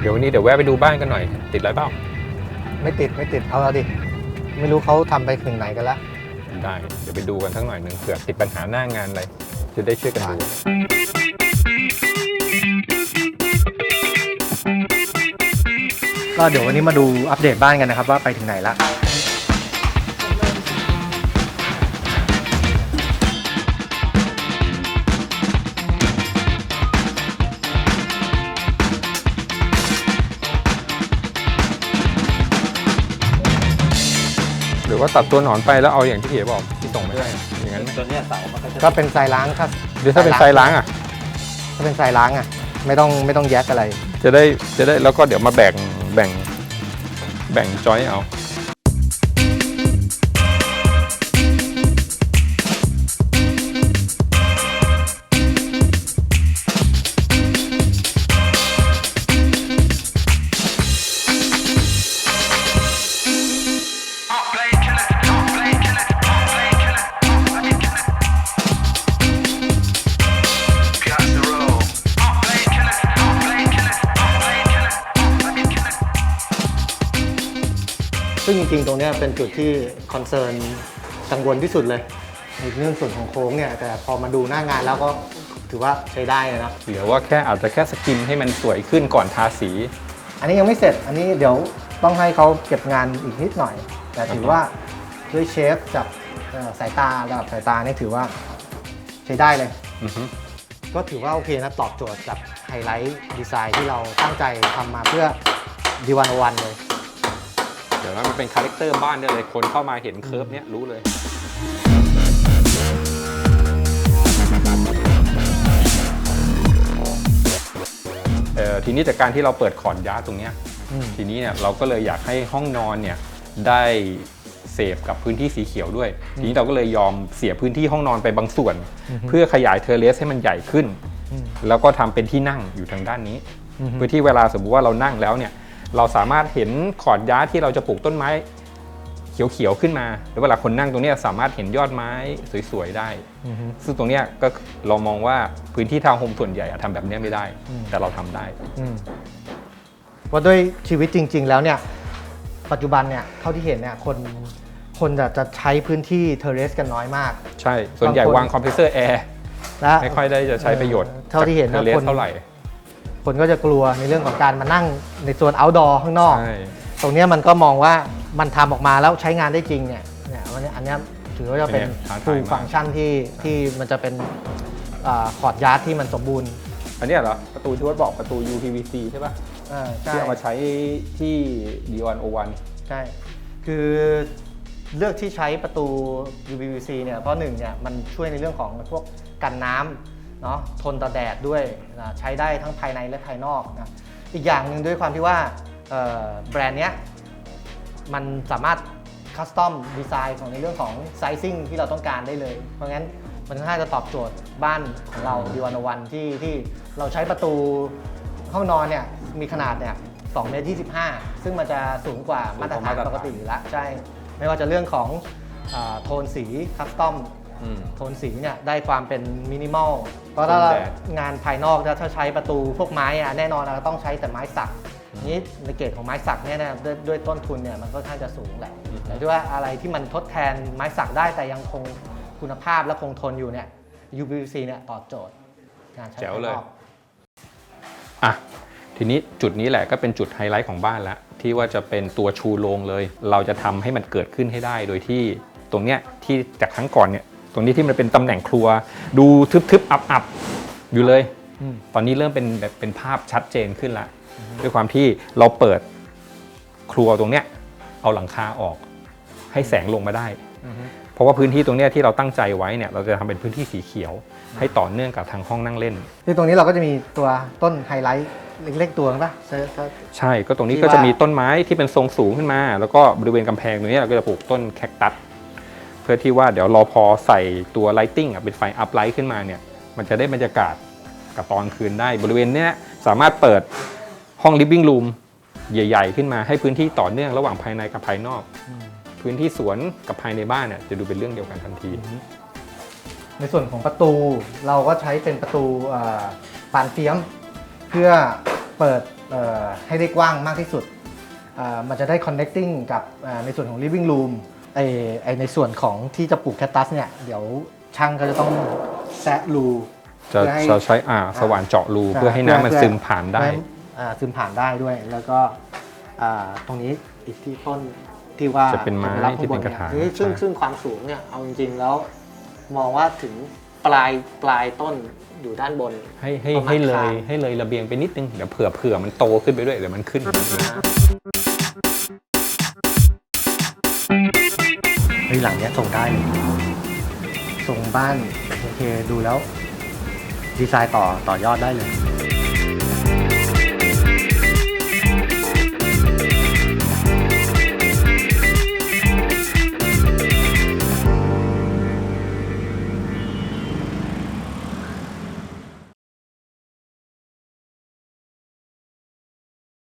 เดี๋ยววันนี้เดี๋ยวแวะไปดูบ้านกันหน่อย ติดอะไรเปล่าไม่ติดไม่ติดเอาเอาดิ ไม่รู้เขาทำไปถึงไหนกันแล้วได้ เดี๋ยวไปดูกันสักหน่อยหนึ่งเผื่อติดปัญหาหน้างานอะไรจะได้ช่วยกันดูก็เดี๋ยววันนี้มาดูอัปเดตบ้านกันนะครับว่าไปถึงไหนละ รือว่าตัดตัวหนอนไปแล้วเอาอย่างที่เอ๋บอกที่ส่งไม่ได้อย่างนั้นไหมตัวเนี้ยเสามันก็จะก็เป็นทรายล้างถ้าหรือถ้าเป็นไซล้างอะ ถ้าเป็นทรายล้างอะ ไม่ต้องไม่ต้องแยกอะไร จะได้จะได้แล้วก็เดี๋ยวมาแบ่งแบ่งแบ่งจอยเอา ซึ่งจริงๆ ตรงเนี้ยเป็นจุดที่คอนเซิร์นกังวลที่สุดเลยในเรื่องส่วนของโค้งเนี่ยแต่พอมาดูหน้างานแล้วก็ถือว่าใช้ได้เลยนะเหลือว่าแค่อาจจะแค่สกินให้มันสวยขึ้นก่อนทาสี อันนี้ยังไม่เสร็จอันนี้เดี๋ยวต้องให้เขาเก็บงานอีกนิดหน่อย แต่ถือว่าด้วยเชฟจากเอ่อสายตาระดับสายตานี่ถือว่าใช้ได้เลยอือฮึก็ถือว่าโอเคนะตอบโจทย์กับไฮไลท์ดีไซน์ที่เราตั้งใจทำมาเพื่อดีวันวันเลยเดี๋ยวนั้นมันเป็นคาแรคเตอร์บ้านได้เลย คนเข้ามาเห็นเคิร์ฟเนี้ยรู้เลยเอ่อทีนี้จากการที่เราเปิดขอนย้าตรงเนี้ยอืมทีนี้เนี่ยเราก็เลยอยากให้ห้องนอนเนี่ยได้เสพกับพื้นที่สีเขียวด้วย ทีนี้เราก็เลยยอมเสียพื้นที่ห้องนอนไปบางส่วน เพื่อขยายเทอร์เลสให้มันใหญ่ขึ้นอืมแล้วก็ทำเป็นที่นั่งอยู่ทางด้านนี้อือฮึเพื่อที่เวลาสมมุติว่าเรานั่งแล้วเนี่ย เราสามารถเห็นขอดย้าที่เราจะปลูกต้นไม้เขียวๆขึ้นมา หรือเวลาคนนั่งตรงเนี้ยสามารถเห็นยอดไม้สวยๆได้อือฮึซึ่งตรงเนี้ยก็เรามองว่าพื้นที่ทาวน์โฮมส่วนใหญ่อะทำแบบเนี้ยไม่ได้อืมแต่เราทำได้อืมว่าด้วยชีวิตจริง ๆ แล้วเนี่ย ปัจจุบันเนี่ยเท่าที่เห็นเนี่ยคนคนจะจะใช้พื้นที่เทอร์เรสกันน้อยมาก ใช่ ส่วนใหญ่บางคนวางคอมเพรสเซอร์แอร์และไม่ค่อยได้จะใช้ประโยชน์เท่าที่เห็นเทอนะร์เลสคน เท่าไหร่ คนก็จะกลัวในเรื่องของการมานั่งในโซน outdoor ข้างนอก ใช่ ตรงเนี้ยมันก็มองว่ามันทำออกมาแล้วใช้งานได้จริงเนี่ยเนี่ยอันเนี้ยอันเนี้ยถือว่าจะเป็นเนี่ยท้าทายฟูลมาก ฟังก์ชันที่ที่มันจะเป็นคอร์ดยาร์ดที่มันสมบูรณ์อันเนี้ยเหรอ ประตูที่วัดบอกประตู UPVC ใช่ป่ะเออใช่ที่เอามาใช้ที่ D101 ใช่คือเลือกที่ใช้ประตู UVC เนี่ยเพราะหนึ่งเนี่ยมันช่วยในเรื่องของพวกกันน้ำ เนาะทนต่อแดดด้วยนะใช้ได้ทั้งภายในและภายนอกนะอีกอย่างหนึ่งด้วยความที่ว่าแบรนด์เนี้ยมันสามารถคัสตอมดีไซน์ของในเรื่องของไซซิ่งที่เราต้องการได้เลย เพราะงั้นมันค่อนข้างจะตอบโจทย์บ้านของเราดีวันวันที่ที่เราใช้ประตูห้องนอนเนี่ยมีขนาดเนี่ย2เมตร25 ซึ่งมันจะสูงกว่ามาตรฐานปกติอยู่แล้วใช่ ไม่ว่าจะเรื่องของอโทนสีคัสตอม อืมโทนสีเนี่ยได้ความเป็นมินิมอลเพราะถ้าทนแดดงานภายนอกถ้าใช้ประตูพวกไม้อะแน่นอนเราต้องใช้แต่ไม้สักนี้ในเกรดของไม้สักเนี่ยนะด้วยด้วยต้นทุนเนี่ยมันก็ค่อนข้างจะสูงแหละแต่ด้วยว่าอะไรที่มันทดแทนไม้สักได้แต่ยังคงคุณภาพและคงทนอยู่เนี่ย UPVC เนี่ยตอบโจทย์งานใช้แจ๋วภายเลยนอก อะทีนี้จุดนี้แหละก็เป็นจุดไฮไลท์ของบ้านแล้วที่ว่าจะเป็นตัวชูโรงเลย เราจะทำให้มันเกิดขึ้นให้ได้โดยที่ตรงเนี้ยที่จากครั้งก่อนเนี่ย ตรงนี้ที่มันเป็นตำแหน่งครัว ดูทึบๆอับๆอยู่เลยอืมตอนนี้เริ่มเป็นแบบเป็นภาพชัดเจนขึ้นละด้วยความที่เราเปิดครัวตรงเนี้ยเอาหลังคาออก ให้แสงลงมาได้อือฮึเพราะว่าพื้นที่ตรงเนี้ยที่เราตั้งใจไว้เนี่ยเราจะทำเป็นพื้นที่สีเขียว ให้ต่อเนื่องกับทางห้องนั่งเล่น ที่ตรงนี้เราก็จะมีตัวต้นไฮไลท์เล็กๆตัวนึงป่ะเซิร์ชเซิร์ช ใช่ก็ตรงนี้ที่ก็จะว่ามีมีต้นไม้ที่เป็นทรงสูงขึ้นมา แล้วก็บริเวณกำแพงตรงนี้เราก็จะปลูกต้นแคคตัสเพื่อที่ว่าเดี๋ยวรอพอใส่ตัวไลติงเป็นไฟอัพไลท์ขึ้นมาเนี่ยมันจะได้บรรยากาศกับตอนคืนได้บริเวณเนี้ยสามารถเปิดห้องลิฟวิ่งรูมใหญ่ ๆ ขึ้นมาให้พื้นที่ต่อเนื่องระหว่างภายในกับภายนอก พื้นที่สวนกับภายในบ้านเนี่ยจะดูเป็นเรื่องเดียวกันทันที ในส่วนของประตูเราก็ใช้เป็นประตูอ่านเฟียม เพื่อเปิดให้ได้กว้างมากที่สุด มันจะได้ connecting กับในส่วนของ living room ไอไอในส่วนของที่จะปลูกแคคตัสเนี่ยเดี๋ยวช่างก็จะต้องแซะรู จะเพื่อให้จะใช้อ่าสว่านเจาะรูเพื่อให้น้ำมันซึมผ่านได้เพื่อให้อ่าซึมผ่านได้ด้วย แล้วก็อ่าตรงนี้อีกที่ต้นที่ว่าจะเป็นไม้รับที่เป็นกระถางข้บยซึ่งใช่ ซึ่งความสูงเนี่ยเอาจริงๆแล้ว มองว่าถึงปลายปลายต้นอยู่ด้านบน ให้ให้ประมาณให้เลยคางให้เลยระเบียงไปนิดนึงเดี๋ยวเผื่อเผื่อมันโตขึ้นไปด้วยเดี๋ยวมันขึ้น เฮ้ยหลังเนี้ยส่งได้เลยส่งบ้านโอเคดูแล้ว ดีไซน์ต่อต่อยอดได้เลย